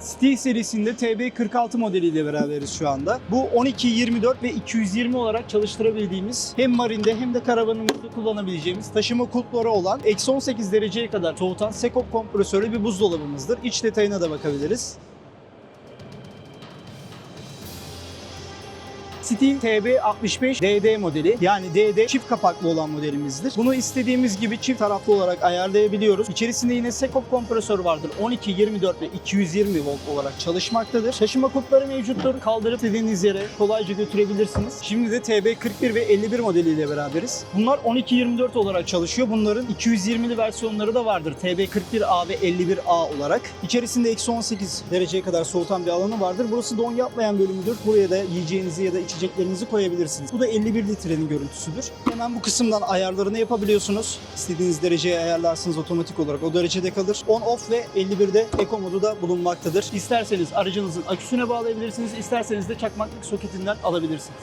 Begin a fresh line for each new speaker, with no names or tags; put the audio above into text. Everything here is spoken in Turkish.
Steel serisinde TB46 modeliyle beraberiz şu anda. Bu 12, 24 ve 220 olarak çalıştırabildiğimiz hem marinde hem de karavanımızda kullanabileceğimiz taşıma kulpları olan eksi 18 dereceye kadar soğutan Sekop kompresörlü bir buzdolabımızdır. İç detayına da bakabiliriz. Steel TB65 DD modeli yani DD çift kapaklı olan modelimizdir. Bunu istediğimiz gibi çift taraflı olarak ayarlayabiliyoruz. İçerisinde yine Sekop kompresör vardır. 12, 24 ve 220 volt olarak çalışmaktadır. Taşıma kulpları mevcuttur. Kaldırıp istediğiniz yere kolayca götürebilirsiniz. Şimdi de TB41 ve 51 modeliyle beraberiz. Bunlar 12-24 olarak çalışıyor. Bunların 220'li versiyonları da vardır. TB41A ve 51A olarak. İçerisinde eksi 18 dereceye kadar soğutan bir alanı vardır. Burası don yapmayan bölümüdür. Buraya da yiyeceğinizi ya da içeceklerinizi koyabilirsiniz. Bu da 51 litrenin görüntüsüdür. Hemen bu kısımdan ayarlarını yapabiliyorsunuz. İstediğiniz dereceye ayarlarsınız otomatik olarak o derecede kalır. On off ve 51'de eco modu da bulunmaktadır. İsterseniz aracınızın aküsüne bağlayabilirsiniz, isterseniz de çakmaklık soketinden alabilirsiniz.